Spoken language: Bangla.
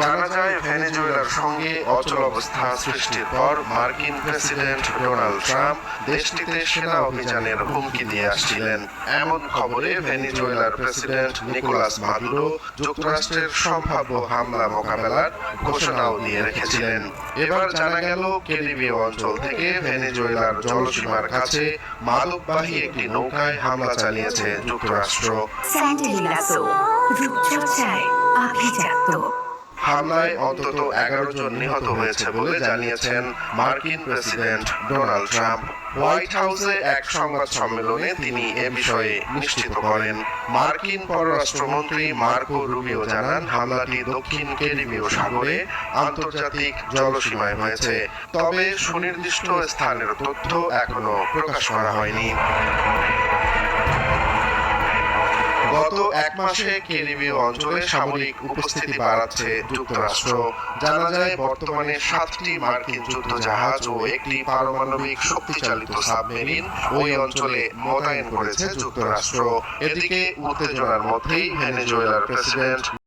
জানা যায়, ভেনেজুয়েলার সঙ্গে অচল অবস্থা সৃষ্টির পর মার্কিন প্রেসিডেন্ট ডোনাল্ড ট্রাম্প দেশটিতে সেনা অভিযানের হুমকি দিয়ে আসছিলেন। এমন খবরে ভেনেজুয়েলার প্রেসিডেন্ট নিকোলাস মাদুরো যুক্তরাষ্ট্রের সম্ভাব্য হামলা মোকাবেলার ঘোষণাও দিয়ে রেখেছিলেন। এবার জানা গেল, ক্যারিবীয় অঞ্চল থেকে ভেনেজুয়েলার জলসীমার কাছে মাদকবাহী একটি নৌকায় হামলা চালিয়েছে যুক্তরাষ্ট্র। রূপচর্চায় আভিজাত্য। হামলায় অন্তত এগারো জন নিহত হয়েছে বলে জানিয়েছেন মার্কিন প্রেসিডেন্ট ডোনাল্ড ট্রাম্প। হোয়াইট হাউসে এক সংবাদ সম্মেলনে তিনি এ বিষয়ে নিশ্চিত করেন। মার্কিন পররাষ্ট্রমন্ত্রী মার্কো রুবিও জানান, হামলাটি দক্ষিণ ক্যারিবীয় সাগরে আন্তর্জাতিক জলসীমায় হয়েছে। তবে সুনির্দিষ্ট স্থানের তথ্য এখনও প্রকাশ করা হয়নি। গত এক মাসে ক্যারিবীয় অঞ্চলে সামরিক উপস্থিতি বাড়াচ্ছে যুক্তরাষ্ট্র। জানা যায়, বর্তমানে সাতটি মার্কিন যুদ্ধজাহাজ ও একটি পারমাণবিক শক্তিচালিত সাবমেরিন ওই অঞ্চলে মোতায়েন করেছে যুক্তরাষ্ট্র। এদিকে, উত্তেজনার মধ্যেই ভেনেজুয়েলার প্রেসিডেন্ট